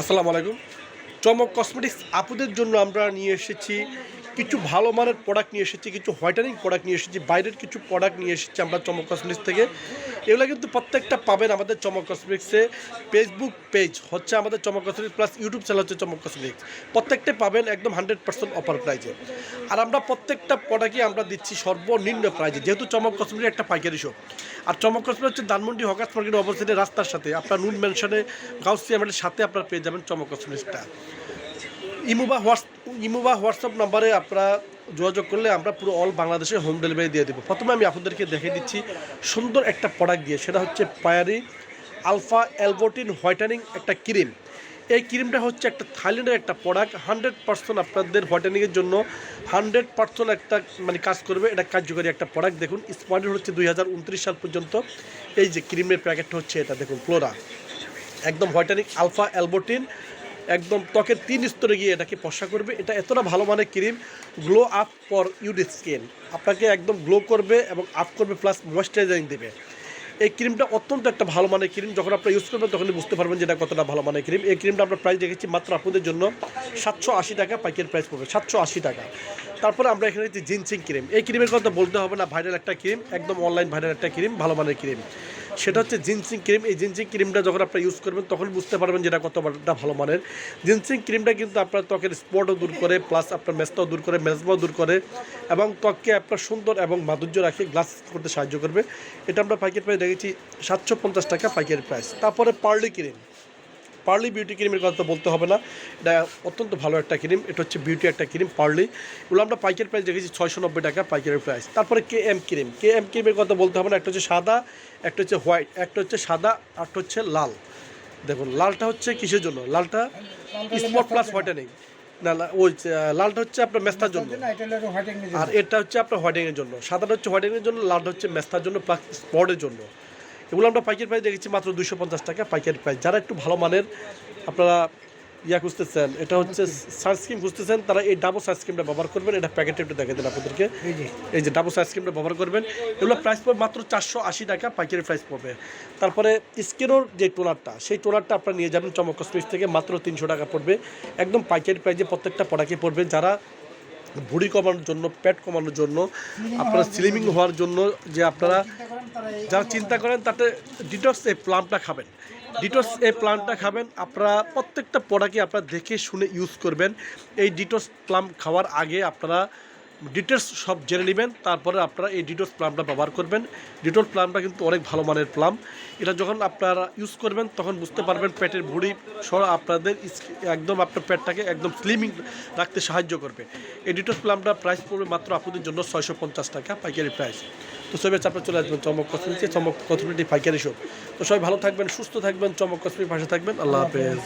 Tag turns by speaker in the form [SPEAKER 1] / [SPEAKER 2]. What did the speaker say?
[SPEAKER 1] আসসালামু আলাইকুম। চমক কসমেটিক্স আপুদের জন্য আমরা নিয়ে এসেছি, কিছু ভালো মানের প্রোডাক্ট নিয়ে এসেছি, কিছু হোয়াইটানিং প্রোডাক্ট নিয়ে এসেছি, বাইরের কিছু প্রোডাক্ট নিয়ে এসেছি আমরা চমক কসমেটিক্স থেকে। এগুলো কিন্তু প্রত্যেকটা পাবেন আমাদের চমক কসমেটিক্সে ফেসবুক পেজ হচ্ছে আমাদের চমক কসমেটিক্স প্লাস ইউটিউব চ্যানেল হচ্ছে চমক কসমেটিক্স প্রত্যেকটা পাবেন একদম হান্ড্রেড পার্সেন্ট অফার প্রাইজে আর আমরা প্রত্যেকটা প্রোডাক্টই আমরা দিচ্ছি সর্বনিম্ন প্রাইজে যেহেতু চমক কসমেটিক্স একটা পাইকারি শপ আর চমক কসমেটিক্স হচ্ছে ধানমন্ডি হকার্স মার্কেট অবস্থিত রাস্তার সাথে। আপনার নুন মেনশনে গাউসি আমাদের সাথে আপনারা পেয়ে যাবেন চমক কসমেটিক্সটা ইমো বা হোয়াটস ইমো বা হোয়াটসঅ্যাপ নাম্বারে আপনারা যোগাযোগ করলে আমরা পুরো অল বাংলাদেশে হোম ডেলিভারি দিয়ে দেবো। প্রথমে আমি আপনাদেরকে দেখে দিচ্ছি সুন্দর একটা প্রোডাক্ট দিয়ে, সেটা হচ্ছে পায়ারি আলফা অ্যালবোটিন হোয়াইটানিং একটা ক্রিম। এই ক্রিমটা হচ্ছে একটা থাইল্যান্ডের একটা প্রোডাক্ট হান্ড্রেড পার্সেন্ট আপনাদের হোয়াইটানিংয়ের জন্য হান্ড্রেড পার্সেন্ট একটা মানে কাজ করবে, এটা কার্যকরী একটা প্রোডাক্ট দেখুন স্পন্ডেড হচ্ছে দুই হাজার উনত্রিশ সাল পর্যন্ত। এই যে ক্রিমের প্যাকেটটা হচ্ছে এটা, দেখুন ফ্লোরা একদম হোয়াইটানিক আলফা অ্যালবোটিন একদম ত্বকের তিন স্তরে গিয়ে এটাকে পশা করবে। এটা এতটা ভালো মানের cream glow up for your skin আপনাকে একদম গ্লো করবে এবং আপ করবে প্লাস ময়শ্চারাইজিং দেবে। এই ক্রিমটা অত্যন্ত একটা ভালো মানের ক্রিম। যখন আপনারা ইউজ করবেন, তখনই বুঝতে পারবেন যে এটা কতটা ভালো মানের ক্রিম। এই ক্রিমটা আমরা প্রাইস রেখেছি মাত্র আপনাদের জন্য সাতশো আশি টাকা, পাইকারি প্রাইস পড়বে সাতশো আশি টাকা। তারপরে আমরা এখানে জিনসিং ক্রিম এই ক্রিমের কথা বলতে হবে না ভাইরাল একটা ক্রিম একদম অনলাইন ভাইরাল একটা ক্রিম ভালো মানের ক্রিম সেটা হচ্ছে জিনসিং ক্রিম। এই জিনসিং ক্রিমটা যখন আপনারা ইউজ করবেন, তখন বুঝতে পারবেন যেটা কতটা ভালো মানের। জিনসিং ক্রিমটা কিন্তু আপনার ত্বকের স্পটও দূর করে প্লাস আপনার মেস্তাও দূর করে, মেজমাও দূর করে এবং ত্বককে আপনার সুন্দর এবং মাধুর্য রাখে গ্লাস করতে সাহায্য করবে। এটা আমরা পাইকারি প্রাইস দেখেছি সাতশো পঞ্চাশ টাকা পাইকারি প্রাইস তারপরে পার্লি ক্রিম। পার্লি বিউটি ক্রিমের কথা বলতে হবে না। এটা অত্যন্ত ভালো একটা ক্রিম। এটা হচ্ছে বিউটি একটা ক্রিম, পার্লি। এগুলো আমরা পাইকারি প্রাইস দেখেছি ছয়শো নব্বই টাকা পাইকারি প্রাইস। তারপরে K M cream. K M ক্রিমের কথা বলতে হবে না। একটা হচ্ছে সাদা, একটা হচ্ছে হোয়াইট, একটা হচ্ছে সাদা একটা হচ্ছে লাল। দেখুন, লালটা হচ্ছে কিসের জন্য? লালটা স্পট প্লাস হোয়াইটেনিং। না ওই লালটা হচ্ছে আপনার মেস্তার জন্য। আর এটা হচ্ছে আপনার হোয়াইটিংয়ের জন্য। সাদাটা হচ্ছে হোয়াইটিংয়ের জন্য, লালটা হচ্ছে মেস্তার জন্য প্লাস স্পটের জন্য। এগুলো আমরা পাইকারি প্রাইস দেখেছি মাত্র দুশো পঞ্চাশ টাকা পাইকারি প্রাইস। যারা একটু ভালো মানের আপনারা ইয়া খুঁজতেছেন এটা হচ্ছে সানস্ক্রিন খুঁজতেছেন তারা এই ডাবল সানস্ক্রিনটা ব্যবহার করবেন। এটা প্যাকেটে একটু দেখে দেন আপনাদেরকে।
[SPEAKER 2] এই যে।
[SPEAKER 1] ডাবল সানস্ক্রিনটা ব্যবহার করবেন। এগুলো প্রাইস পড়বে মাত্র চারশো আশি টাকা পাইকারি প্রাইস পড়বে। তারপরে স্কিনোর যে টোনারটা সেই টোনারটা আপনারা নিয়ে যাবেন চমক কসমেটিক্স থেকে মাত্র তিনশো টাকা পড়বে। একদম পাইকারি প্রাইসে প্রত্যেকটা প্রোডাক্টে পড়বে। যারা ভুড়ি কমানোর জন্য পেট কমানোর জন্য আপনারা স্লিমিং হওয়ার জন্য যে আপনারা যারা চিন্তা করেন তাতে ডিটক্স এই প্লামটা খাবেন। ডিটক্স এই প্লামটা খাবেন, আপনারা প্রত্যেকটা প্রোডাক্টই আপনারা দেখে শুনে ইউজ করবেন। এই ডিটক্স প্লাম খাওয়ার আগে আপনারা ডিটেলস সব জেনে নেবেন, তারপরে আপনারা এই ডিটক্স প্লামটা ব্যবহার করবেন। ডিটক্স প্লামটা কিন্তু অনেক ভালো মানের প্লাম। এটা যখন আপনারা ইউজ করবেন, তখন বুঝতে পারবেন পেটের ভুঁড়ি সহ আপনাদের একদম আপনার পেটটাকে একদম স্লিমিং রাখতে সাহায্য করবে। এই ডিটক্স প্লামটা প্রাইস পড়বে মাত্র আপনাদের জন্য ছয়শো পঞ্চাশ টাকা পাইকারি প্রাইস তো সবাই চাপে চলে আসবেন চমক কশ্মীর চমক কসমেটিক ফাইকারি শপ তো সবাই ভালো থাকবেন, সুস্থ থাকবেন, চমক কসমেটিক ভাষা থাকবেন। আল্লাহ হাফেজ।